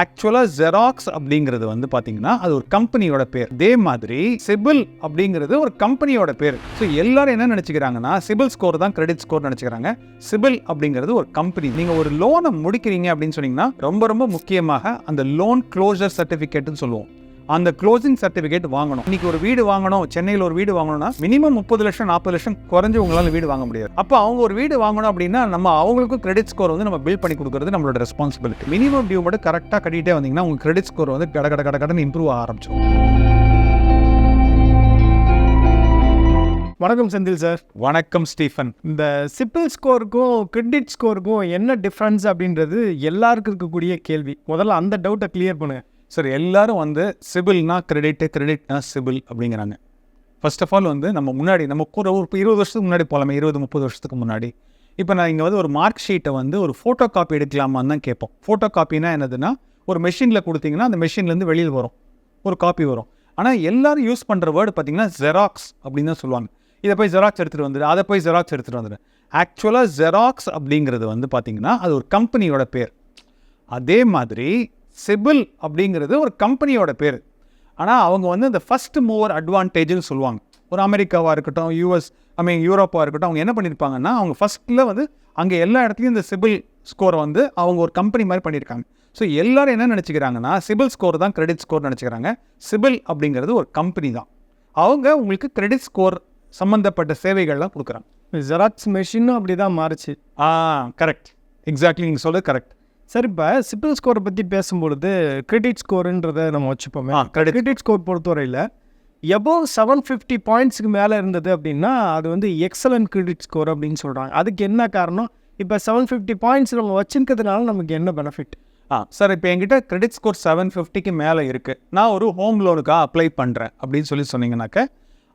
ஆக்சுவலாக ஜெராக்ஸ் அப்படிங்கிறது வந்து பார்த்தீங்கன்னா அது ஒரு கம்பெனியோட பேர். அதே மாதிரி சிபில் அப்படிங்கிறது ஒரு கம்பெனியோட பேர். ஸோ எல்லாரும் என்ன நினச்சிக்கிறாங்கன்னா சிபில் ஸ்கோர் தான் கிரெடிட் ஸ்கோர் நினச்சிக்கிறாங்க. சிபில் அப்படிங்கிறது ஒரு கம்பெனி நீங்கள் ஒரு லோனை முடிக்கிறீங்க அப்படின்னு சொன்னீங்கன்னா ரொம்ப ரொம்ப முக்கியமாக அந்த லோன் க்ளோஸர் சர்டிஃபிகேட்னு சொல்லுவோம். அந்த க்ளோசிங் சர்டிஃபிகேட் வாங்கணும். இன்னைக்கு ஒரு வீடு வாங்கணும் சென்னையில் ஒரு வீடு வாங்கணும்னா மினிமம் முப்பது லட்சம் நாற்பது லட்சம் குறைஞ்சு உங்களால் வீடு வாங்க முடியாது. அப்போ அவங்க ஒரு வீடு வாங்கணும் அப்படின்னா நம்ம அவங்களுக்கும் கிரெடிட் ஸ்கோர் வந்து நம்ம பில்ட் பண்ணி கொடுக்குறது நம்மளோட ரெஸ்பான்சிபிலிட்டி மினிமம் டியூ மட்டும் கரெக்டாக கட்டிட்டே வந்தீங்கன்னா உங்க கிரெடிட் ஸ்கோர் வந்து கட கட கட கடன்னு இம்ப்ரூவ் ஆரம்பிச்சிடும். வணக்கம் செந்தில் சார் வணக்கம் ஸ்டீஃபன். இந்த சிப்பிள் ஸ்கோருக்கும் கிரெடிட் ஸ்கோருக்கும் என்ன டிஃப்ரென்ஸ் அப்படின்றது எல்லாருக்கும் இருக்கக்கூடிய கேள்வி. முதல்ல அந்த டவுட்டை கிளியர் பண்ணுங்க சார் எல்லாரும் வந்து சிபில்னா கிரெடிட்டு கிரெடிட்னா சிபில் அப்படிங்கிறாங்க. ஃபர்ஸ்ட் ஆஃப் ஆல் வந்து நம்ம முன்னாடி நம்ம ஒரு ஒரு இருபது வருஷத்துக்கு முன்னாடி போகலாமே இருபது முப்பது வருஷத்துக்கு முன்னாடி. இப்போ நான் இங்கே வந்து ஒரு மார்க் ஷீட்டை வந்து ஒரு ஃபோட்டோ காப்பி எடுக்கலாமான்னு தான் கேட்போம். ஃபோட்டோ காப்பினா என்னதுன்னா ஒரு மெஷினில் கொடுத்தீங்கன்னா அந்த மெஷின்லேருந்து வெளியில் வரும். ஒரு காப்பி வரும். ஆனால் எல்லாரும் யூஸ் பண்ணுற வேர்டு பார்த்தீங்கன்னா ஜெராக்ஸ் அப்படின்னு தான் சொல்லுவாங்க. இதை போய் ஜெராக்ஸ் எடுத்துகிட்டு வந்துடு அதை போய் ஜெராக்ஸ் எடுத்துகிட்டு வந்துடு. ஆக்சுவலாக ஜெராக்ஸ் அப்படிங்கிறது வந்து பார்த்தீங்கன்னா அது ஒரு கம்பெனியோட பேர். அதே மாதிரி சிபில் அப்படிங்கிறது ஒரு கம்பெனியோட பேர். ஆனால் அவங்க வந்து இந்த ஃபஸ்ட் மூவர் அட்வான்டேஜ்னு சொல்லுவாங்க. ஒரு அமெரிக்காவாக இருக்கட்டும் யூஎஸ் ஐ மீன் யூரோப்பாக இருக்கட்டும் அவங்க என்ன பண்ணியிருப்பாங்கன்னா அவங்க ஃபஸ்ட்டில் வந்து அங்கே எல்லா இடத்துலையும் இந்த சிபில் ஸ்கோரை வந்து அவங்க ஒரு கம்பெனி மாதிரி பண்ணியிருக்காங்க ஸோ எல்லாரும் என்ன நினச்சிக்கிறாங்கன்னா சிபில் ஸ்கோர் தான் கிரெடிட் ஸ்கோர் நினச்சிக்கிறாங்க. சிபில் அப்படிங்கிறது ஒரு கம்பெனி தான். அவங்க உங்களுக்கு கிரெடிட் ஸ்கோர் சம்மந்தப்பட்ட சேவைகள்லாம் கொடுக்குறாங்க. ஜெராக்ஸ் மெஷினும் அப்படி தான் மாறுச்சு. ஆ கரெக்ட் எக்ஸாக்ட்லி நீங்கள் சொல்றது கரெக்ட் சார் இப்போ சிப்பிள் ஸ்கோரை பற்றி பேசும்பொழுது கிரெடிட் ஸ்கோருன்றதை நம்ம வச்சுப்போமே. கிரெடிட். ஸ்கோர் பொறுத்தவரையில் எபோவ் செவன் ஃபிஃப்டி பாயிண்ட்ஸுக்கு மேலே இருந்தது அப்படின்னா அது வந்து எக்ஸலன்ட் கிரெடிட் ஸ்கோர் அப்படின்னு சொல்கிறாங்க அதுக்கு என்ன காரணம்? இப்போ செவன் ஃபிஃப்டி பாயிண்ட்ஸ் நம்ம வச்சிருக்கிறதுனால நமக்கு என்ன பெனிஃபிட் ஆ. சார் இப்போ என்கிட்ட கிரெடிட் ஸ்கோர் செவன் ஃபிஃப்டிக்கு மேலே இருக்குது நான் ஒரு ஹோம் லோனுக்காக அப்ளை பண்ணுறேன் அப்படின்னு சொல்லி சொன்னீங்கன்னாக்க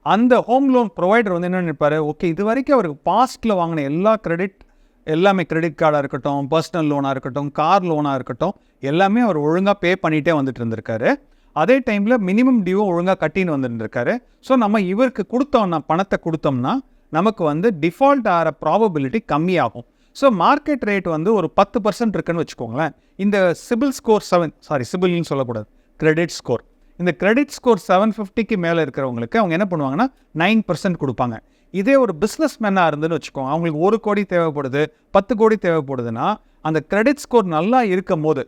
அந்த ஹோம் லோன் ப்ரொவைடர் வந்து என்ன நினைப்பாரு? ஓகே இது வரைக்கும் அவருக்கு பாஸ்ட்டில் வாங்கின எல்லா கிரெடிட் எல்லாமே கிரெடிட் கார்டாக இருக்கட்டும் பர்சனல் லோனாக இருக்கட்டும் கார் லோனாக இருக்கட்டும் எல்லாமே அவர் ஒழுங்காக பே பண்ணிகிட்டே வந்துட்டு இருந்திருக்காரு. அதே டைமில் மினிமம் டியூவும் ஒழுங்காக கட்டின்னு வந்துட்டு ஸோ நம்ம இவருக்கு கொடுத்தோம்னா பணத்தை கொடுத்தோம்னா நமக்கு வந்து டிஃபால்ட் ஆகிற ப்ராபபிலிட்டி கம்மியாகும். ஸோ மார்க்கெட் ரேட் வந்து ஒரு பத்து பர்சன்ட் இருக்குன்னு வச்சுக்கோங்களேன். இந்த சிபில் ஸ்கோர் செவன் சாரி சிபில்னு சொல்லக்கூடாது. கிரெடிட் ஸ்கோர் இந்த கிரெடிட் ஸ்கோர் செவன் ஃபிஃப்டிக்கு மேலே இருக்கிறவங்களுக்கு அவங்க என்ன பண்ணுவாங்கன்னா நைன் பர்சன்ட் கொடுப்பாங்க. இதே ஒரு பிஸ்னஸ் மேனாக இருந்துன்னு வச்சுக்கோங்க. அவங்களுக்கு ஒரு கோடி தேவைப்படுது பத்து கோடி தேவைப்படுதுன்னா அந்த கிரெடிட் ஸ்கோர் நல்லா இருக்கும் போது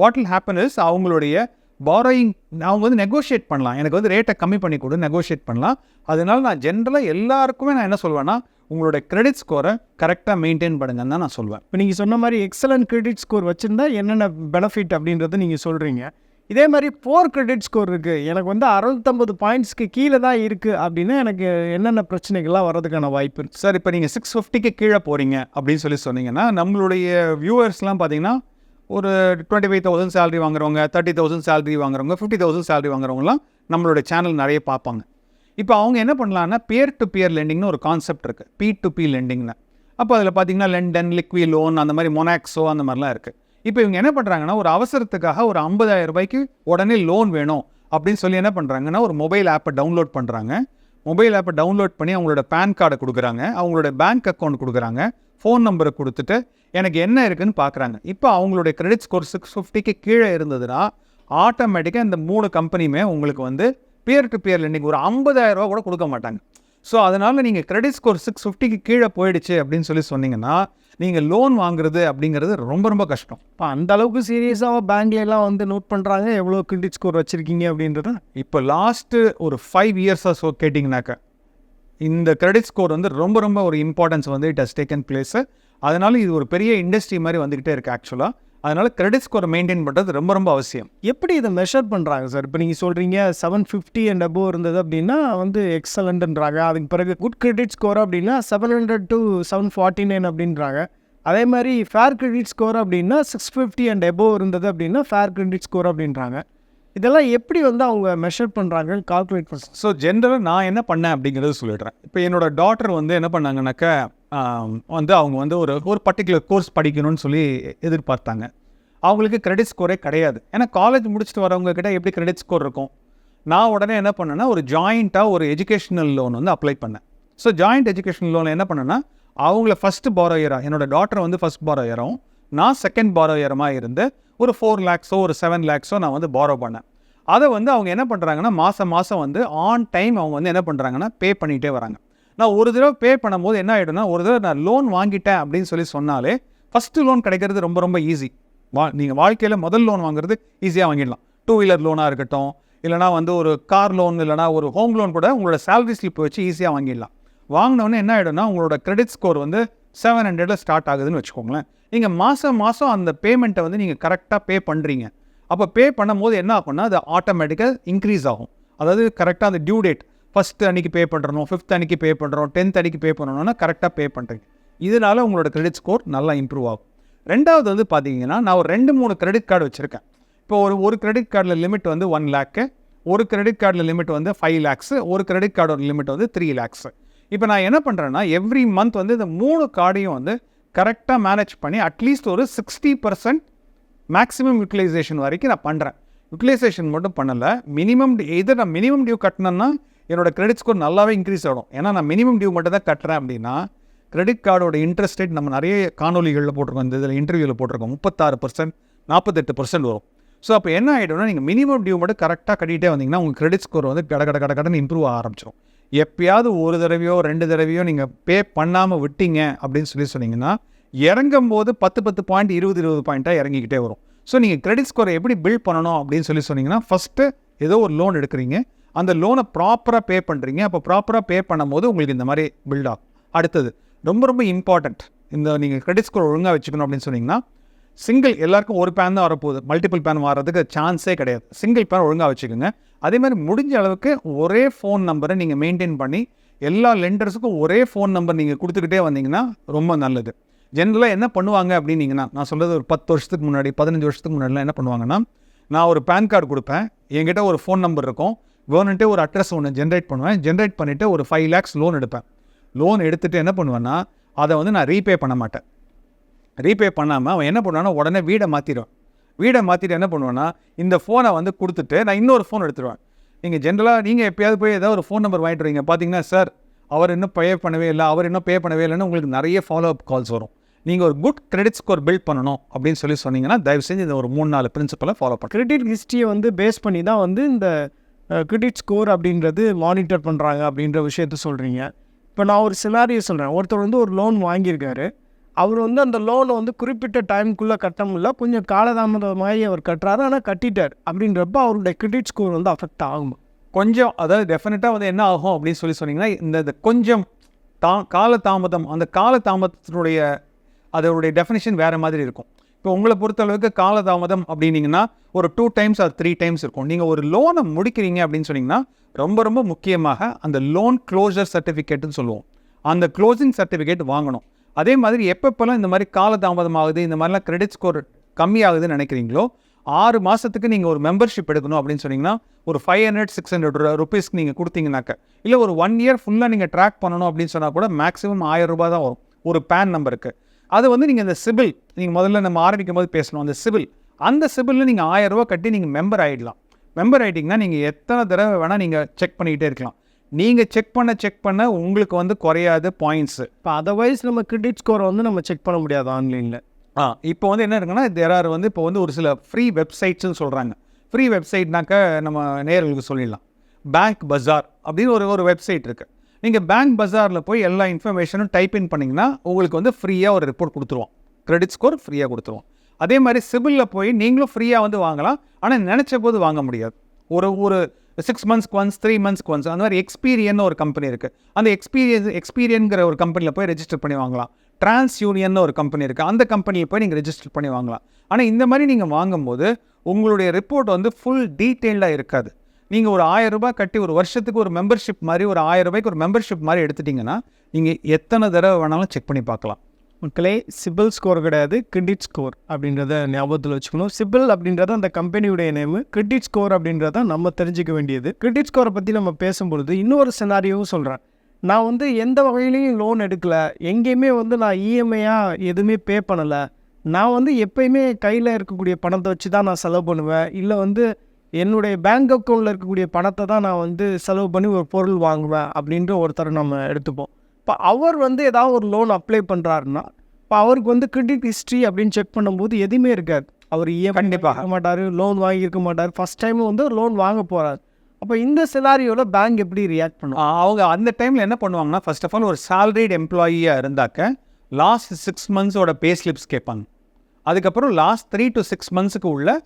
வாட் வில் happen is அவங்களுடைய பாரோயிங் அவங்க வந்து நெகோஷியேட் பண்ணலாம். எனக்கு வந்து ரேட்டை கம்மி பண்ணி கொடு நெகோஷியேட் பண்ணலாம். அதனால நான் ஜென்ரலாக எல்லாருக்குமே நான் என்ன சொல்வேன்னா உங்களோட கிரெடிட் ஸ்கோரை கரெக்டாக மெயின்டைன் பண்ணுங்கன்னு தான் நான் சொல்வேன். இப்போ நீங்கள் சொன்ன மாதிரி எக்ஸலன்ட் கிரெடிட் ஸ்கோர் வச்சுருந்தா என்னென்ன பெனிஃபிட் அப்படின்றத நீங்கள் சொல்கிறீங்க இதே மாதிரி போர் கிரெடிட் ஸ்கோர் இருக்குது எனக்கு வந்து அறுபத்தம்பது பாயிண்ட்ஸ்க்கு கீழே தான் இருக்குது அப்படின்னு எனக்கு என்னென்ன பிரச்சனைகள்லாம் வர்றதுக்கான வாய்ப்பு இருக்குது சார் இப்போ நீங்கள் சிக்ஸ் ஃபிஃப்டிக்கு கீழே போகிறீங்க அப்படின்னு சொல்லி சொன்னீங்கன்னா நம்மளுடைய வியூவர்ஸ்லாம் பார்த்தீங்கன்னா ஒரு டுவெண்ட்டி ஃபைவ் தௌசண்ட் சேலரி வாங்குறவங்க தேர்ட்டி தௌசண்ட் சேலரி வாங்குறவங்க ஃபிஃப்டி தௌசண்ட் சேலரி வாங்குறவங்கலாம் நம்மளோட சேனல் நிறைய பார்ப்பாங்க. இப்போ அவங்க என்ன பண்ணலான்னா பியர் டு பியர் லெண்டிங்னு ஒரு கான்செப்ட் இருக்குது பி டு பி லெண்டிங்னு அப்போ அதில் பார்த்தீங்கன்னா லெண்டன் லிக்வி லோன் அந்த மாதிரி மொனாக்ஸோ அந்த மாதிரிலாம் இருக்குது இப்போ இவங்க என்ன பண்ணுறாங்கன்னா ஒரு அவசரத்துக்காக ஒரு 50000 ரூபாய்க்கு உடனே லோன் வேணும் அப்படின்னு சொல்லி என்ன பண்ணுறாங்கன்னா ஒரு மொபைல் ஆப்பை டவுன்லோட் பண்ணுறாங்க மொபைல் ஆப்பை டவுன்லோட் பண்ணி அவங்களோட பேன் கார்டை கொடுக்குறாங்க. அவங்களோட பேங்க் அக்கௌண்ட் கொடுக்குறாங்க. ஃபோன் நம்பரை கொடுத்துட்டு எனக்கு என்ன இருக்குன்னு பார்க்குறாங்க இப்போ அவங்களுடைய கிரெடிட் ஸ்கோர் சிக்ஸ் ஃபிஃப்டிக்கு கீழே இருந்ததுன்னா ஆட்டோமேட்டிக்காக இந்த மூணு கம்பெனியுமே உங்களுக்கு வந்து பியர் டு பியர் லெண்டிங் ஒரு 50000 ரூபா கூட கொடுக்க மாட்டாங்க. ஸோ அதனால் நீங்கள் கிரெடிட் ஸ்கோர் சிக்ஸ் ஃபிஃப்டிக்கு கீழே போயிடுச்சு அப்படின்னு சொல்லி சொன்னீங்கன்னா நீங்கள் லோன் வாங்குறது அப்படிங்கிறது ரொம்ப ரொம்ப கஷ்டம். இப்போ அந்த அளவுக்கு சீரியஸாக பேங்க்ல எல்லாம் வந்து நோட் பண்ணுறாங்க எவ்வளோ கிரெடிட் ஸ்கோர் வச்சுருக்கீங்க அப்படின்றத? இப்போ லாஸ்ட்டு ஒரு ஃபைவ் இயர்ஸாக ஸோ கேட்டிங்கனாக்க இந்த கிரெடிட் ஸ்கோர் வந்து ரொம்ப ரொம்ப ஒரு இம்பார்ட்டன்ஸ் வந்து இட் ஹஸ் டேக்கன் பிளேஸு அதனால இது ஒரு பெரிய இண்டஸ்ட்ரி மாதிரி வந்துக்கிட்டே இருக்குது ஆக்சுவலாக அதனால் கிரெடிட் ஸ்கோரை மெயின்டைன் பண்ணுறது ரொம்ப ரொம்ப அவசியம். எப்படி இதை மெஷர் பண்ணுறாங்க சார் இப்போ நீங்கள் சொல்கிறீங்க செவன் ஃபிஃப்டி அண்ட் அபோவ் இருந்தது அப்படின்னா வந்து எக்ஸலண்ட்ன்றாங்க அதுக்கு பிறகு குட் கிரெடிட் ஸ்கோர் அப்படின்னா seven hundred to seven forty nine அப்படின்றாங்க. அதே மாதிரி ஃபேர் கிரெடிட் ஸ்கோர் அப்படின்னா சிக்ஸ் ஃபிஃப்டி அண்ட் எபோவ் இருந்தது அப்படின்னா ஃபேர் கிரெடிட் ஸ்கோர் அப்படின்றாங்க. இதெல்லாம் எப்படி வந்து அவங்க மெஷர் பண்ணுறாங்க கால்குலேட் பண்ணுறாங்க ஸோ ஜென்ரலாக நான் என்ன பண்ணேன் அப்படிங்கிறது சொல்லிடுறேன். இப்போ என்னோட டாட்டர் வந்து என்ன பண்ணாங்கனாக்கா வந்து அவங்க வந்து ஒரு ஒரு பர்டிகுலர் கோர்ஸ் படிக்கணும்னு சொல்லி எதிர்பார்த்தாங்க. அவங்களுக்கு கிரெடிட் ஸ்கோரே கிடையாது. ஏன்னா காலேஜ் முடிச்சுட்டு வரவங்க கிட்ட எப்படி கிரெடிட் ஸ்கோர் இருக்கும்? நான் உடனே என்ன பண்ணேன்னா ஒரு ஜாயிண்ட்டாக ஒரு எஜுகேஷனல் லோன் வந்து அப்ளை பண்ணேன். ஸோ ஜாயிண்ட் எஜுகேஷனல் லோன் என்ன பண்ணேன்னா அவங்கள ஃபஸ்ட்டு பாரோயராக என்னோடய டாட்டர் வந்து ஃபஸ்ட் பாரோயரும் நான் செகண்ட் பாரோயரமாக இருந்து ஒரு ஃபோர் லேக்ஸோ ஒரு செவன் லேக்ஸோ நான் வந்து பாரோ பண்ணேன். அதை வந்து அவங்க என்ன பண்ணுறாங்கன்னா மாதம் மாதம் வந்து ஆன் டைம் அவங்க வந்து என்ன பண்ணுறாங்கன்னா பே பண்ணிகிட்டே வராங்க. நான் ஒரு தடவை பே பண்ணும்போது என்ன ஆகிடும்னா ஒரு தடவை நான் லோன் வாங்கிட்டேன் அப்படின்னு சொல்லி சொன்னாலே ஃபஸ்ட்டு லோன் கிடைக்கிறது ரொம்ப ரொம்ப ஈஸி வா நீங்கள் வாழ்க்கையில் முதல் லோன் வாங்குறது ஈஸியாக வாங்கிடலாம். டூ வீலர் லோனாக இருக்கட்டும் இல்லைனா வந்து ஒரு கார் லோன் இல்லைனா ஒரு ஹோம் லோன் கூட உங்களோட சேலரி ஸ்லிப் வச்சு ஈஸியாக வாங்கிடலாம். வாங்கினோடனே என்ன ஆகிடும்னா உங்களோட கிரெடிட் ஸ்கோர் வந்து செவன் ஹண்ட்ரடில் ஸ்டார்ட் ஆகுதுன்னு வச்சுக்கோங்களேன். நீங்கள் மாதம் மாதம் அந்த பேமெண்ட்டை வந்து நீங்கள் கரெக்டாக பே பண்ணுறீங்க அப்போ பே பண்ணும்போது என்ன ஆகும்னா அது ஆட்டோமேட்டிக்காக இன்க்ரீஸ் ஆகும். அதாவது கரெக்டாக அந்த டியூ டேட் ஃபஸ்ட்டு அன்றைக்கி பே பண்ணுறோம் ஃபிஃப்த் அன்றைக்கி பே பண்ணுறோம் டென்த் அன்றைக்கி பே பண்ணணும்னா கரெக்டாக பே பண்ணுறீங்க இதனால் உங்களோட கிரெடிட் ஸ்கோர் நல்லா இம்ப்ரூவ் ஆகும். ரெண்டாவது வந்து பார்த்தீங்கன்னா நான் ஒரு ரெண்டு மூணு கிரெடிட் கார்டு வச்சுருக்கேன். இப்போ ஒரு ஒரு கிரெடிட் கார்டில் லிமிட் வந்து ஒன் லேக்கு ஒரு கிரெடிட் கார்டில் லிமிட் வந்து ஃபைவ் லேக்ஸு ஒரு கிரெடிட் கார்டோட லிமிட் வந்து த்ரீ லேக்ஸு இப்போ நான் என்ன பண்ணுறேன்னா எவ்ரி மந்த் வந்து இந்த மூணு கார்டையும் வந்து கரெக்டாக மேனேஜ் பண்ணி அட்லீஸ்ட் ஒரு சிக்ஸ்டி பர்சன்ட் மேக்ஸிமம் யூட்டிலைசேஷன் வரைக்கும் நான் பண்ணுறேன் யூட்டிலைசேஷன் மட்டும் பண்ணலை. மினிமம் எது நான் மினிமம் டியூ கட்டினேன்னா என்னோட கிரெடிட் ஸ்கோர் நல்லாவே இன்க்ரீஸ் ஆகும். ஏன்னா நான் மினிமம் டியூ மட்டும் தான் கட்டுறேன் அப்படின்னா கிரெடிட் கார்டோட இன்ட்ரெஸ்ட் ரேட் நம்ம நிறைய காணொலிகளில் போட்டிருக்கோம். இந்த இதில் இன்டர்வியூவில் போட்டிருக்கோம். முப்பத்தாறு பர்சன்ட் நாற்பத்தெட்டு பர்சன்ட் வரும். ஸோ அப்போ என்ன ஆகிடும்னா நீங்கள் மினிமம் டியூ மட்டும் கரெக்டாக கட்டிகிட்டே வந்தீங்கன்னா உங்கள் கிரெடிட் ஸ்கோர் வந்து கட கட கட கடன்னு இம்ப்ரூவ் ஆரம்பிச்சிடும் எப்பயாவது ஒரு தடவையோ ரெண்டு தடவையோ நீங்கள் பே பண்ணாமல் விட்டீங்க அப்படின்னு சொல்லி சொன்னீங்கன்னா இறங்கும் போது பத்து பத்து பாயிண்ட் இருபது இருபது பாயிண்ட்டாக இறங்கிக்கிட்டே வரும். ஸோ நீங்கள் கிரெடிட் ஸ்கோரை எப்படி பில்ட் பண்ணணும் அப்படின்னு சொல்லி சொன்னீங்கன்னா ஃபஸ்ட்டு ஏதோ ஒரு லோன் எடுக்கிறீங்க. அந்த லோனை ப்ராப்பராக பே பண்ணுறீங்க அப்போ ப்ராப்பராக பே பண்ணும்போது உங்களுக்கு இந்த மாதிரி பில்ட் ஆகும். அடுத்தது ரொம்ப ரொம்ப இம்பார்ட்டண்ட் இந்த நீங்கள் கிரெடிட் ஸ்கோர் ஒழுங்காக வச்சுக்கணும் அப்படின்னு சொன்னீங்கன்னா சிங்கிள் எல்லாருக்கும் ஒரு பேன் தான் வரப்போகுது. மல்டிபிள் பேன் வர்றதுக்கு சான்ஸே கிடையாது. சிங்கிள் பேன் ஒழுங்காக வச்சுக்கோங்க. அதே மாதிரி முடிஞ்ச அளவுக்கு ஒரே ஃபோன் நம்பரை நீங்கள் மெயின்டைன் பண்ணி எல்லா லெண்டர்ஸுக்கும் ஒரே ஃபோன் நம்பர் நீங்கள் கொடுத்துக்கிட்டே வந்தீங்கன்னா ரொம்ப நல்லது. ஜென்ரலாக என்ன பண்ணுவாங்க அப்படின்னீங்கன்னா நான் சொல்கிறது ஒரு பத்து வருஷத்துக்கு முன்னாடி பதினஞ்சு வருஷத்துக்கு முன்னாடிலாம் என்ன பண்ணுவாங்கன்னா நான் ஒரு பேன் கார்டு கொடுப்பேன். என்கிட்ட ஒரு ஃபோன் நம்பர் இருக்கும். வேணுன்ட்டு ஒரு அட்ரஸ் ஒன்று ஜென்ரேட் பண்ணுவேன். ஜென்ரேட் பண்ணிவிட்டு ஒரு ஃபைவ் லேக்ஸ் லோன் எடுப்பேன். லோன் எடுத்துகிட்டு என்ன பண்ணுவேன்னா அதை வந்து நான் ரீபே பண்ண மாட்டேன். ரீபே பண்ணாமல் அவன் என்ன பண்ணுவான்னா உடனே வீடை மாற்றிடுவான் வீடை மாற்றிட்டு என்ன பண்ணுவேன்னா இந்த ஃபோனை வந்து கொடுத்துட்டு நான் இன்னொரு ஃபோன் எடுத்துருவேன். நீங்கள் ஜென்ரலாக நீங்கள் எப்பயாவது போய் ஏதாவது ஒரு ஃபோன் நம்பர் வாங்கிட்டு வரீங்க பார்த்தீங்கன்னா சார் அவர் இன்னும் பே பண்ணவே இல்லை அவர் இன்னும் பே பண்ணவே இல்லைன்னு உங்களுக்கு நிறைய ஃபாலோ அப் கால்ஸ் வரும். நீங்கள் ஒரு குட் கிரெடிட் ஸ்கோர் பில்ட் பண்ணணும் அப்படின்னு சொல்லி சொன்னீங்கன்னா தயவு செஞ்சு இந்த ஒரு மூணு நாலு பிரின்சிபலை ஃபாலோ பண்ண. கிரெடிட் ஹிஸ்ட்ரியை வந்து பேஸ் பண்ணி தான் வந்து இந்த கிரெடிட் ஸ்கோர் அப்படின்றது மானிட்டர் பண்ணுறாங்க அப்படின்ற விஷயத்த சொல்கிறீங்க இப்போ நான் ஒரு சினாரியோ சொல்கிறேன் ஒருத்தர் வந்து ஒரு லோன் வாங்கியிருக்காரு. அவர் வந்து அந்த லோனை வந்து குறிப்பிட்ட டைமுக்குள்ளே கட்ட முடியல. கொஞ்சம் காலதாமதமாகி அவர் கட்டுறாரு. ஆனால் கட்டிட்டார். அப்படின்றப்ப அவருடைய கிரெடிட் ஸ்கோர் வந்து அஃபெக்ட் ஆகும். கொஞ்சம் அதாவது டெஃபினட்டாக வந்து என்ன ஆகும் அப்படின்னு சொல்லி சொன்னீங்கன்னா இந்த இந்த கொஞ்சம் தா காலதாமதம் அந்த காலதாமதத்தினுடைய அதோடைய டெஃபினேஷன் வேறு மாதிரி இருக்கும். இப்போ உங்களை பொறுத்தளவுக்கு காலதாமதம் அப்படின்னீங்கன்னா ஒரு two times or three times இருக்கும். நீங்கள் ஒரு லோனை முடிக்கிறீங்க அப்படின்னு சொன்னீங்கன்னா ரொம்ப ரொம்ப முக்கியமாக அந்த லோன் க்ளோசர் சர்டிஃபிகேட்டுன்னு சொல்லுவோம். அந்த க்ளோசிங் சர்டிஃபிகேட் வாங்கணும். அதே மாதிரி எப்பப்பெல்லாம் இந்த மாதிரி காலதாமதம் ஆகுது இந்த மாதிரிலாம் கிரெடிட் ஸ்கோர் கம்மியாகுதுன்னு நினைக்கிறீங்களோ ஆறு மாதத்துக்கு நீங்கள் ஒரு மெம்பர்ஷிப் எடுக்கணும் அப்படின்னு சொன்னீங்கன்னா ஒரு ஃபைவ் ஹண்ட்ரட் சிக்ஸ் ஹண்ட்ரட் ருபீஸ்க்கு நீங்கள் கொடுத்தீங்கனாக்க இல்லை ஒரு ஒன் இயர் ஃபுல்லாக நீங்கள் ட்ராக் பண்ணணும் அப்படின்னு சொன்னால் கூட மேக்ஸிமம் ஆயிரம் ரூபாய் தான் வரும் ஒரு பேன் நம்பருக்கு அது வந்து நீங்கள் இந்த சிபில் நீங்கள் முதல்ல நம்ம ஆரம்பிக்கும் போது பேசணும் அந்த சிபில். அந்த சிபிலில் நீங்கள் ஆயிரம் ரூபா கட்டி நீங்கள் மெம்பர் ஆகிடலாம் மெம்பர் ஆகிட்டிங்கன்னா நீங்கள் எத்தனை தடவை வேணால் நீங்கள் செக் பண்ணிக்கிட்டே இருக்கலாம். நீங்கள் செக் பண்ண செக் பண்ண உங்களுக்கு வந்து குறையாது பாயிண்ட்ஸு இப்போ அதர்வைஸ் நம்ம கிரெடிட் ஸ்கோரை வந்து நம்ம செக் பண்ண முடியாது ஆன்லைனில். ஆ இப்போ வந்து என்ன இருக்குன்னா தேர் ஆர் வந்து இப்போ வந்து ஒரு சில ஃப்ரீ வெப்சைட்ஸ்னு சொல்கிறாங்க ஃப்ரீ வெப்சைட்னாக்க நம்ம நேர்களுக்கு சொல்லிடலாம். பேங்க் பஜார் அப்படின்னு ஒரு ஒரு வெப்சைட் இருக்குது நீங்கள் பேங்க் பஜாரில் போய் எல்லா இன்ஃபர்மேஷனும் டைப் இன் பண்ணிங்கன்னா உங்களுக்கு வந்து ஃப்ரீயாக ஒரு ரிப்போர்ட் கொடுத்துருவோம். கிரெடிட் ஸ்கோர் ஃப்ரீயாக கொடுத்துருவோம். அதே மாதிரி சிபிலில் போய் நீங்களும் ஃப்ரீயாக வந்து வாங்கலாம். ஆனால் நினச்ச போது வாங்க முடியாது. ஒரு ஒரு சிக்ஸ் மந்த்ஸ்க்கு ஒன்ஸ் த்ரீ மந்த்ஸ்க்கு ஒன்ஸ் அந்த மாதிரி எக்ஸ்பீரியன் ஒரு கம்பெனி இருக்குது அந்த எக்ஸ்பீரியன்ஸ் எக்ஸ்பீரியன்கிற ஒரு கம்பெனியில் போய் ரெஜிஸ்டர் பண்ணி வாங்கலாம். டிரான்ஸ் யூனியன் ஒரு கம்பெனி இருக்குது அந்த கம்பெனியில் போய் நீங்கள் ரெஜிஸ்டர் பண்ணி வாங்கலாம். ஆனால் இந்த மாதிரி நீங்கள் வாங்கும்போது உங்களுடைய ரிப்போர்ட் வந்து ஃபுல் டீட்டெயில்டாக இருக்காது. நீங்கள் ஒரு ஆயிரம் ரூபாய் கட்டி ஒரு வருஷத்துக்கு ஒரு மெம்பர்ஷிப் மாதிரி ஒரு ஆயிரம் ரூபாய்க்கு ஒரு மெம்பர்ஷிப் மாதிரி எடுத்துட்டிங்கன்னா நீங்கள் எத்தனை தடவை வேணாலும் செக் பண்ணி பார்க்கலாம். மக்களே சிபில் ஸ்கோர் கிடையாது கிரெடிட் ஸ்கோர் அப்படின்றத ஞாபகத்தில் வச்சுக்கணும். சிபில் அப்படின்றது அந்த கம்பெனியுடைய நேமு கிரெடிட் ஸ்கோர் அப்படின்றத நம்ம தெரிஞ்சுக்க வேண்டியது. கிரெடிட் ஸ்கோரை பற்றி நம்ம பேசும்பொழுது இன்னொரு சினாரியோவும் சொல்கிறேன் நான் வந்து எந்த வகையிலையும் லோன் எடுக்கலை எங்கேயுமே வந்து நான் இஎம்ஐயாக எதுவுமே பே பண்ணலை. நான் வந்து எப்பயுமே கையில் இருக்கக்கூடிய பணத்தை வச்சு தான் நான் செலவு பண்ணுவேன். இல்லை வந்து என்னுடைய பேங்க் அக்கௌண்ட்டில் இருக்கக்கூடிய பணத்தை தான் நான் வந்து செலவு பண்ணி ஒரு பொருள் வாங்குவேன் அப்படின்ற ஒருத்தரை நம்ம எடுத்துப்போம். இப்போ அவர் வந்து ஏதாவது ஒரு லோன் அப்ளை பண்ணுறாருன்னா இப்போ அவருக்கு வந்து கிரெடிட் ஹிஸ்ட்ரி அப்படின்னு செக் பண்ணும்போது எதுவுமே இருக்காது. அவர் இஎம்ஐ கண்டிப்பாக. மாட்டார் லோன் வாங்கியிருக்க மாட்டார். ஃபர்ஸ்ட் டைம் வந்து லோன் வாங்க போகிறார் அப்போ இந்த சினாரியோவில் பேங்க் எப்படி ரியாக்ட் பண்ணும்? அவங்க அந்த டைமில் என்ன பண்ணுவாங்கன்னா ஃபர்ஸ்ட் ஆஃப் ஆல் ஒரு salaried எம்ப்ளாயியாக இருந்தாக்க லாஸ்ட் சிக்ஸ் மந்த்ஸோட பே ஸ்லிப்ஸ் கேட்பாங்க. அதுக்கப்புறம் லாஸ்ட் த்ரீ டு சிக்ஸ் மந்த்ஸுக்கு உள்ள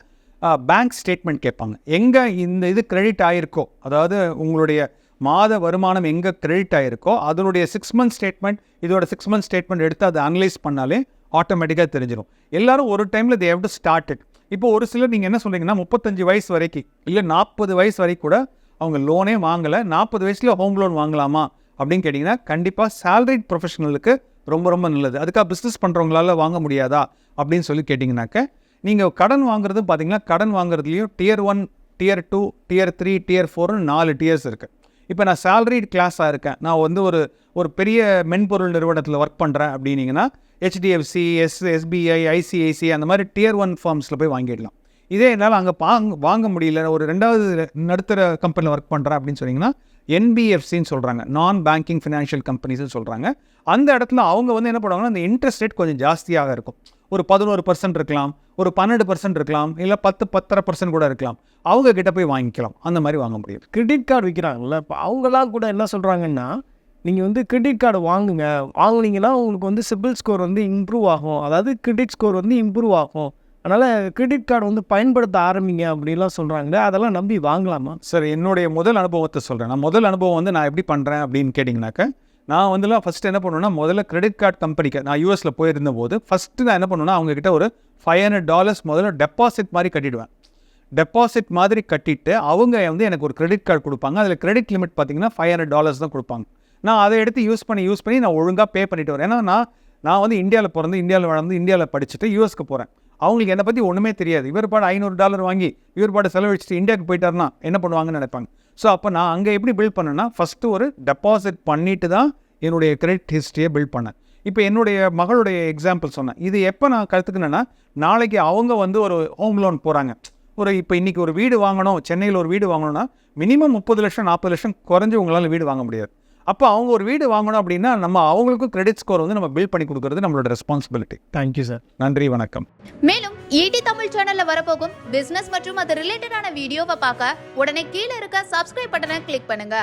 பேங்க் ஸ்டேட்மெண்ட் கேட்பாங்க. எங்கே இந்த இது கிரெடிட் ஆகிருக்கோ அதாவது உங்களுடைய மாத வருமானம் எங்கே கிரெடிட் ஆகிருக்கோ அதனுடைய சிக்ஸ் மந்த் ஸ்டேட்மெண்ட் இதோட சிக்ஸ் மந்த் ஸ்டேட்மெண்ட் எடுத்து அதை அனலைஸ் பண்ணாலே ஆட்டோமேட்டிக்காக தெரிஞ்சிடும் எல்லாரும் ஒரு டைமில் they have to start it இப்போ ஒரு சிலர் நீங்கள் என்ன சொல்கிறீங்கன்னா முப்பத்தஞ்சு வயசு வரைக்கும் இல்லை நாற்பது வயசு வரைக்கும் கூட அவங்க லோனே வாங்கலை நாற்பது வயசில் ஹோம் லோன் வாங்கலாமா அப்படின்னு கேட்டிங்கன்னா கண்டிப்பாக சேலரிட் ப்ரொஃபஷனலுக்கு ரொம்ப ரொம்ப நல்லது. அதுக்காக பிஸ்னஸ் பண்ணுறவங்களால வாங்க முடியாதா அப்படின்னு சொல்லி கேட்டிங்கனாக்க நீங்கள் கடன் வாங்குறது பார்த்தீங்கன்னா கடன் வாங்குறதுலையும் tier one tier two tier three tier ஃபோர்னு நாலு டியர்ஸ் இருக்குது இப்போ நான் சேலரிட் கிளாஸாக இருக்கேன். நான் வந்து ஒரு ஒரு பெரிய மென்பொருள் நிறுவனத்தில் ஒர்க் பண்ணுறேன் அப்படின்னீங்கன்னா ஹெச்டிஎஃப்சி எஸ் எஸ்பிஐ ஐசிஐசி அந்த மாதிரி டியர் ஒன் ஃபார்ம்ஸில் போய் வாங்கிடலாம். இதே என்னால் அங்கே பாங் வாங்க முடியல. ஒரு ரெண்டாவது நடுத்தர கம்பெனியில் ஒர்க் பண்ணுறேன் அப்படின்னு சொன்னீங்கன்னா என்பிஎஃப்சின்னு சொல்கிறாங்க நான் பேங்கிங் ஃபினான்ஷியல் கம்பெனிஸ்னு சொல்கிறாங்க அந்த இடத்துல அவங்க வந்து என்ன பண்ணுவாங்கன்னா அந்த இன்ட்ரெஸ்ட் ரேட் கொஞ்சம் ஜாஸ்தியாக இருக்கும். ஒரு பதினோரு பர்சன்ட் இருக்கலாம் ஒரு பன்னெண்டு பர்சன்ட் இருக்கலாம் இல்லை பத்து பத்தரை பர்சன்ட் கூட இருக்கலாம். அவங்க கிட்ட போய் வாங்கிக்கலாம். அந்த மாதிரி வாங்க முடியும். கிரெடிட் கார்டு விற்கிறாங்கல்ல இப்போ அவங்களாம் கூட என்ன சொல்கிறாங்கன்னா நீங்கள் வந்து கிரெடிட் கார்டு வாங்குங்க. வாங்கினீங்கன்னா உங்களுக்கு வந்து சிபில் ஸ்கோர் வந்து இம்ப்ரூவ் ஆகும். அதாவது கிரெடிட் ஸ்கோர் வந்து இம்ப்ரூவ் ஆகும். அதனால் கிரெடிட் கார்டு வந்து பயன்படுத்த ஆரம்பிங்க அப்படிலாம் சொல்கிறாங்க அதெல்லாம் நம்பி வாங்கலாமா? சார் என்னுடைய முதல் அனுபவத்தை சொல்கிறேன் நான் முதல் அனுபவம் வந்து நான் எப்படி பண்ணுறேன் அப்படின்னு கேட்டிங்கனாக்க நான் வந்துலாம் ஃபஸ்ட்டு என்ன பண்ணுவேன்னா முதல்ல கிரெடிட் கார்டு கம்பெனிக்கு நான் யூஎஸில் போயிருந்த போது ஃபஸ்ட்டு நான் என்ன பண்ணுவேன்னா அவங்கக்கிட்ட ஒரு ஃபைவ் ஹண்ட்ரட் டாலர்ஸ் முதல்ல டெபாசிட் மாதிரி கட்டிடுவேன். டெபாசிட் மாதிரி கட்டிட்டு அவங்க வந்து எனக்கு ஒரு கிரெடிட் கார்டு கொடுப்பாங்க. அதில் கிரெடிட் லிமிட் பார்த்தீங்கன்னா ஃபைவ் ஹண்ட்ரட் டாலர்ஸ் தான் கொடுப்பாங்க. நான் அதை எடுத்து யூஸ் பண்ணி யூஸ் பண்ணி நான் ஒழுங்காக பே பண்ணிட்டு வரேன். ஏன்னா நான் நான் வந்து இந்தியாவில் பிறந்து இந்தியாவில் வளர்ந்து இந்தியாவில் படிச்சுட்டு யூஎஸ்க்கு போகிறேன் அவங்களுக்கு என்னை பற்றி ஒன்றுமே தெரியாது. இவர் பாடு ஐநூறு டாலர் வாங்கி இவர் பாடு செலவழிச்சிட்டு இந்தியாவுக்கு போயிட்டாருன்னா என்ன பண்ணுவாங்கன்னு நினைப்பாங்க. ஸோ அப்போ நான் அங்கே எப்படி பில்ட் பண்ணேன்னா ஃபஸ்ட்டு ஒரு டெபாசிட் பண்ணிட்டு தான் என்னுடைய கிரெடிட் ஹிஸ்ட்ரியை பில்ட் பண்ணேன். இப்போ என்னுடைய மகளுடைய எக்ஸாம்பிள் சொன்னேன். இது எப்போ நான் கற்றுக்கினேன்னா நாளைக்கு அவங்க வந்து ஒரு ஹோம் லோன் போகிறாங்க ஒரு இப்போ இன்றைக்கி ஒரு வீடு வாங்கணும் சென்னையில் ஒரு வீடு வாங்கணும்னா மினிமம் முப்பது லட்சம் நாற்பது லட்சம் குறைஞ்சு உங்களால் வீடு வாங்க முடியாது. அப்போ அவங்க ஒரு வீடு வாங்கணும் அப்படின்னா நம்ம அவங்களுக்கும் கிரெடிட் ஸ்கோர் வந்து நம்ம பில்ட் பண்ணி கொடுக்குறது நம்மளோட ரெஸ்பான்சிபிலிட்டி தேங்க்யூ சார் நன்றி வணக்கம். மேலும் ஈடி தமிழ் சேனல்ல வரப்போகும் பிசினஸ் மற்றும் அது ரிலேட்டடான வீடியோவை பார்க்க உடனே கீழே இருக்க சப்ஸ்கிரைப் பட்டனை கிளிக் பண்ணுங்க.